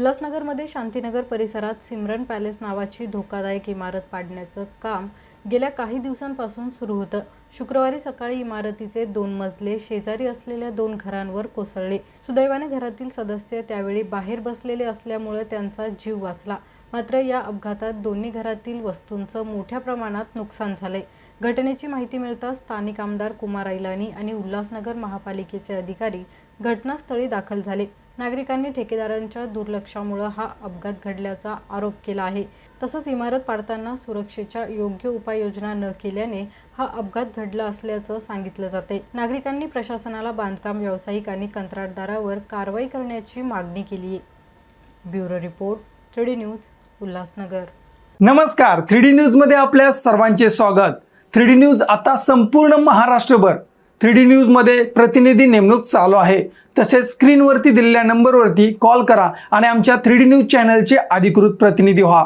उल्हासनगरमध्ये शांतीनगर परिसरात सिमरन पॅलेस नावाची धोकादायक इमारत पाडण्याचं काम गेल्या काही दिवसांपासून सुरू होतं. शुक्रवारी सकाळी इमारतीचे दोन मजले शेजारी असलेल्या दोन घरांवर कोसळले. सुदैवाने घरातील सदस्य त्यावेळी बाहेर बसलेले असल्यामुळे त्यांचा जीव वाचला. मात्र या अपघातात दोन्ही घरातील वस्तूंचं मोठ्या प्रमाणात नुकसान झालंय. घटनेची माहिती मिळताच स्थानिक आमदार कुमार ऐलानी आणि उल्हासनगर महापालिकेचे अधिकारी घटनास्थळी दाखल झाले. नागरिकांनी ठेकेदारांच्या दुर्लक्षामुळं हा अपघात घडल्याचा आरोप केला आहे. तसंच इमारत पाडताना सुरक्षेच्या योग्य उपाययोजना न केल्याने हा अपघात घडला असल्याचं सांगितलं जाते. नागरिकांनी प्रशासनाला बांधकाम व्यावसायिक आणि कंत्राटदारावर कारवाई करण्याची मागणी केली आहे bureau report three news Ulhasnagar. नमस्कार. थ्री डी न्यूजमध्ये आपल्या सर्वांचे स्वागत. थ्री डी न्यूज आता संपूर्ण महाराष्ट्रभर. थ्री डी न्यूजमध्ये प्रतिनिधी नेमणूक चालू आहे. तसेच स्क्रीनवरती दिलेल्या नंबरवरती कॉल करा आणि आमच्या थ्री डी न्यूज चॅनलचे अधिकृत प्रतिनिधी व्हा.